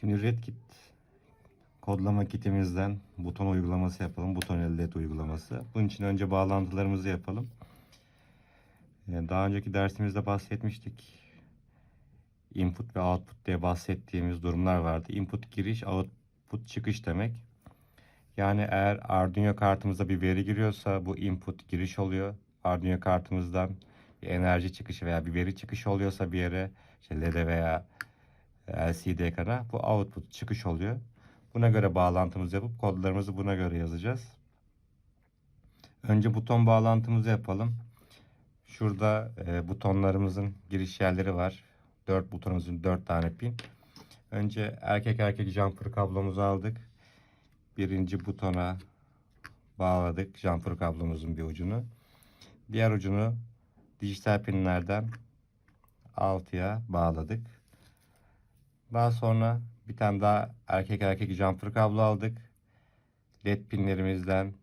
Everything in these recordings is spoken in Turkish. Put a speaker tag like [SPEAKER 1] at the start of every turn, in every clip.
[SPEAKER 1] Şimdi RedKit kodlama kitimizden buton uygulaması yapalım. Buton elde et uygulaması. Bunun için önce bağlantılarımızı yapalım. Ee, Daha önceki dersimizde bahsetmiştik. Input ve output diye bahsettiğimiz durumlar vardı. Input giriş, output çıkış demek. Yani eğer Arduino kartımıza bir veri giriyorsa bu input giriş oluyor. Arduino kartımızdan bir enerji çıkışı veya bir veri çıkışı oluyorsa bir yere işte LED'e veya LCD ekrana bu output çıkış oluyor. Buna göre bağlantımızı yapıp kodlarımızı buna göre yazacağız. Önce buton bağlantımızı yapalım. Şurada e, butonlarımızın giriş yerleri var. 4 butonumuzun 4 tane pin. Önce erkek erkek jumper kablomuzu aldık. Birinci butona bağladık jumper kablomuzun bir ucunu. Diğer ucunu dijital pinlerden 6'ya bağladık. Daha sonra bir tane daha erkek erkek jumper kablo aldık. LED pinlerimizden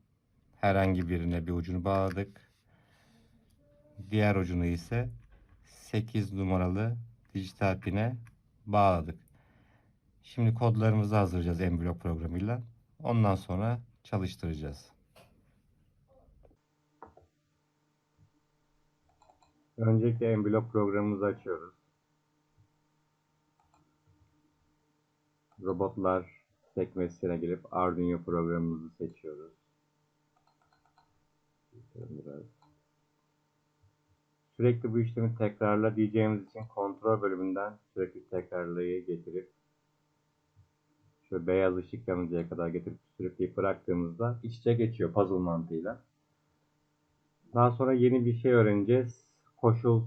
[SPEAKER 1] herhangi birine bir ucunu bağladık. Diğer ucunu ise 8 numaralı dijital pine bağladık. Şimdi kodlarımızı hazırlayacağız Emblock programıyla. Ondan sonra çalıştıracağız. Öncelikle Emblock programımızı açıyoruz. Robotlar sekmesine girip Arduino programımızı seçiyoruz. Sürekli bu işlemi tekrarla diyeceğimiz için kontrol bölümünden sürekli tekrarlayı getirip şöyle beyaz ışık yanıncaya kadar getirip sürekli bıraktığımızda iç içe geçiyor puzzle mantığıyla. Daha sonra yeni bir şey öğreneceğiz. Koşul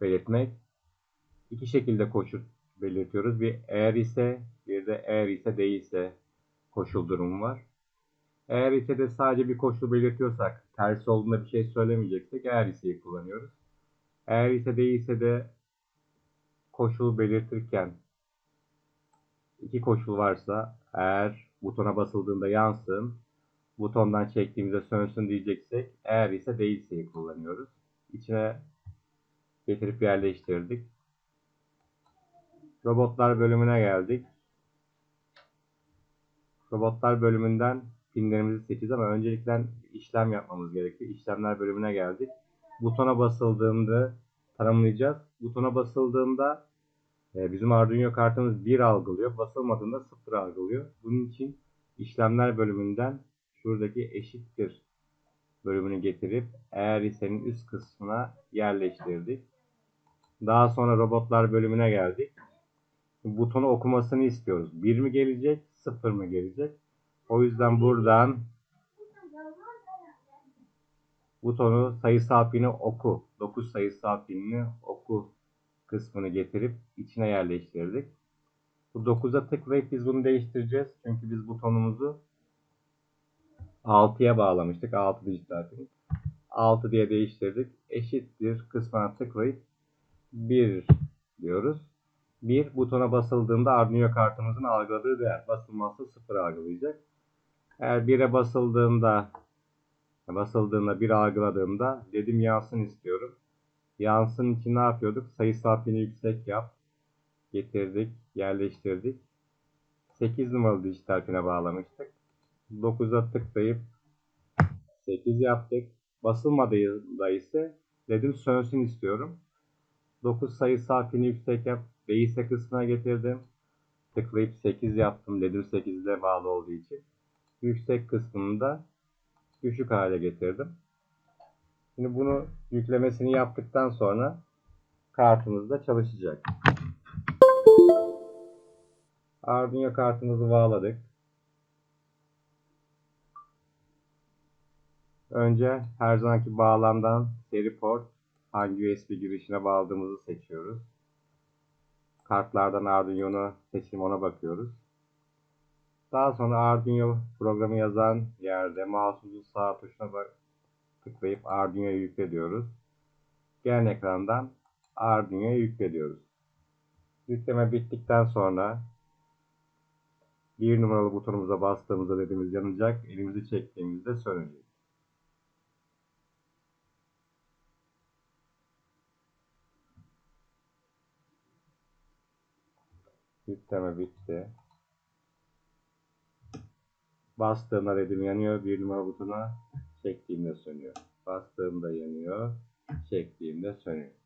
[SPEAKER 1] belirtmek. İki şekilde koşul belirtiyoruz. Bir eğer ise bir de eğer ise değilse koşul durumu var. Eğer ise de sadece bir koşul belirtiyorsak, tersi olduğunda bir şey söylemeyeceksek eğer ise'yi kullanıyoruz. Eğer ise değilse de koşul belirtirken iki koşul varsa eğer butona basıldığında yansın, butondan çektiğimizde sönsün diyeceksek eğer ise değilse'yi kullanıyoruz. İçine getirip yerleştirdik. Robotlar bölümüne geldik. Robotlar bölümünden pinlerimizi seçeceğiz ama öncelikle işlem yapmamız gerekiyor. İşlemler bölümüne geldik. Butona basıldığında tanımlayacağız. Butona basıldığında e, bizim Arduino kartımız 1 algılıyor. Basılmadığında 0 algılıyor. Bunun için işlemler bölümünden şuradaki eşittir bölümünü getirip eğer ise'nin üst kısmına yerleştirdik. Daha sonra robotlar bölümüne geldik. Butonu okumasını istiyoruz. 1 mi gelecek, 0 mı gelecek? O yüzden buradan butonu sayısal pini oku, 9 sayısal pinini oku kısmını getirip içine yerleştirdik. Bu 9'a tıklayıp biz bunu değiştireceğiz. Çünkü biz butonumuzu 6'ya bağlamıştık. 6 dijital pin. 6 diye değiştirdik. Eşittir kısmına tıklayıp 1 diyoruz. 1 butona basıldığında Arduino kartımızın algıladığı değer. Basılmazsa 0 algılayacak. Eğer 1'e basıldığında basıldığında 1 algıladığımda dedim yansın istiyorum. Yansın için ne yapıyorduk? Sayısal pini yüksek yap. Getirdik, yerleştirdik. 8 numaralı dijital pine bağlamıştık. 9'a tıklayıp 8 yaptık. Basılmadığında ise dedim sönsün istiyorum. 9 sayısal pini yüksek yap. Değilse kısmına getirdim. Tıklayıp 8 yaptım. Dedim 8 ile bağlı olduğu için. Yüksek kısmını da düşük hale getirdim. Şimdi bunu yüklemesini yaptıktan sonra kartımız da çalışacak. Arduino kartımızı bağladık. Önce her zamanki bağlamdan seri port hangi USB girişine bağladığımızı seçiyoruz. Kartlardan Arduino seçim ona bakıyoruz. Daha sonra Arduino programı yazan yerde mouse'umuzun sağ tuşuna bak tıklayıp Arduino'yu yükle diyoruz. Gelen ekrandan Arduino'yu yükle diyoruz. Yükleme bittikten sonra bir numaralı butonumuza bastığımızda dediğimiz yanacak. Elimizi çektiğimizde sönecek. Yükleme bitti. Bastığımda dedim yanıyor. Bir numara butona çektiğimde sönüyor. Bastığımda yanıyor. Çektiğimde sönüyor.